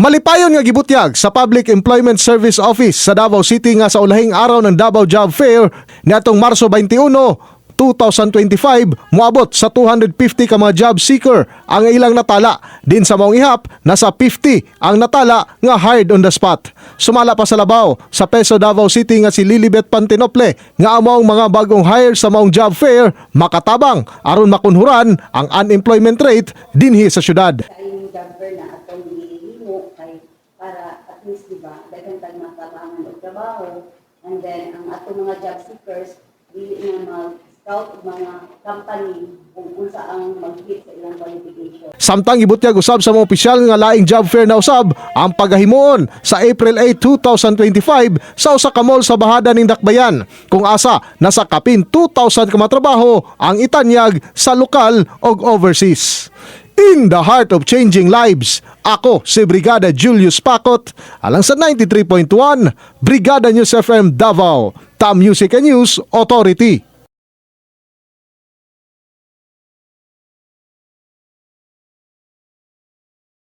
Malipayon nga gibutyag sa Public Employment Service Office sa Davao City nga sa ulahing araw ng Davao Job Fair niadtong Marso 21, 2025 moabot sa 250 ka mga job seeker ang ilang natala. Din sa maong ihap, nasa 50 ang natala nga hired on the spot. Sumala pa sa labaw sa Peso Davao City nga si Lilibet Pantinople nga among mga bagong hire sa maong job fair makatabang aron makunhuran ang unemployment rate dinhi sa syudad. Tag matabangan og trabaho and then ang ato mga job seekers dili na mag scout og mga company kung unsa ang mag-hit sa ilang qualification. Samtang ibutyag usab sa mga opisyal nga laing job fair na usab ang pagahimuon sa April 8, 2025 sa usa ka mall sa bahada ning Dakbayan kung asa nasa kapin 2,000 ka mga trabaho ang itanyag sa lokal ug overseas. In the heart of changing lives, ako si Brigada Julius Pakot alang sa 93.1 Brigada News FM Davao, Tam Music and News Authority.